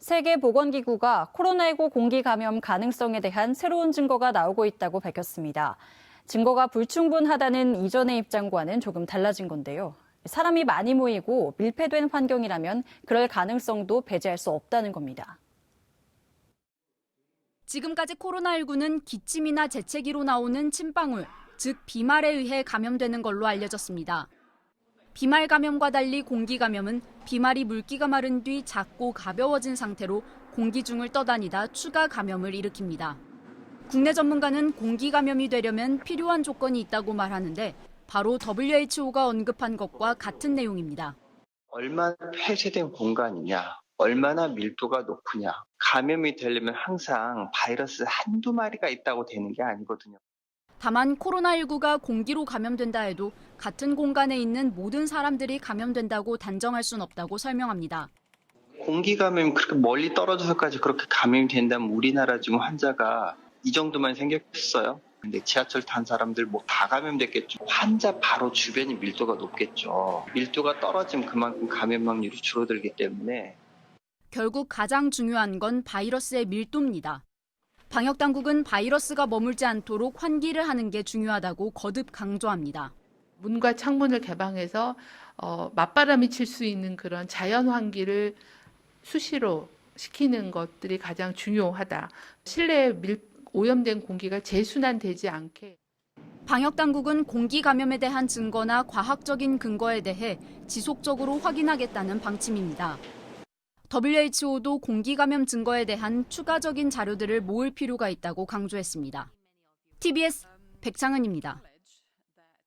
세계보건기구가 코로나19 공기 감염 가능성에 대한 새로운 증거가 나오고 있다고 밝혔습니다. 증거가 불충분하다는 이전의 입장과는 조금 달라진 건데요. 사람이 많이 모이고 밀폐된 환경이라면 그럴 가능성도 배제할 수 없다는 겁니다. 지금까지 코로나19는 기침이나 재채기로 나오는 침방울, 즉 비말에 의해 감염되는 걸로 알려졌습니다. 비말 감염과 달리 공기 감염은 비말이 물기가 마른 뒤 작고 가벼워진 상태로 공기 중을 떠다니다 추가 감염을 일으킵니다. 국내 전문가는 공기 감염이 되려면 필요한 조건이 있다고 말하는데 바로 WHO가 언급한 것과 같은 내용입니다. 얼마나 폐쇄된 공간이냐, 얼마나 밀도가 높으냐. 감염이 되려면 항상 바이러스 한두 마리가 있다고 되는 게 아니거든요. 다만 코로나19가 공기로 감염된다 해도 같은 공간에 있는 모든 사람들이 감염된다고 단정할 순 없다고 설명합니다. 공기 감염이 그렇게 멀리 떨어져서까지 그렇게 감염이 된다면 우리나라 지금 환자가 이 정도만 생겼어요. 근데 지하철 탄 사람들 뭐 다 감염됐겠죠. 환자 바로 주변이 밀도가 높겠죠. 밀도가 떨어지면 그만큼 감염 확률이 줄어들기 때문에 결국 가장 중요한 건 바이러스의 밀도입니다. 방역 당국은 바이러스가 머물지 않도록 환기를 하는 게 중요하다고 거듭 강조합니다. 문과 창문을 개방해서 어, 맞바람이 칠 수 있는 그런 자연 환기를 수시로 시키는 것들이 가장 중요하다. 실내에 밀, 오염된 공기가 재순환되지 않게 방역 당국은 공기 감염에 대한 증거나 과학적인 근거에 대해 지속적으로 확인하겠다는 방침입니다. WHO도 공기 감염 증거에 대한 추가적인 자료들을 모을 필요가 있다고 강조했습니다. TBS 백창은입니다.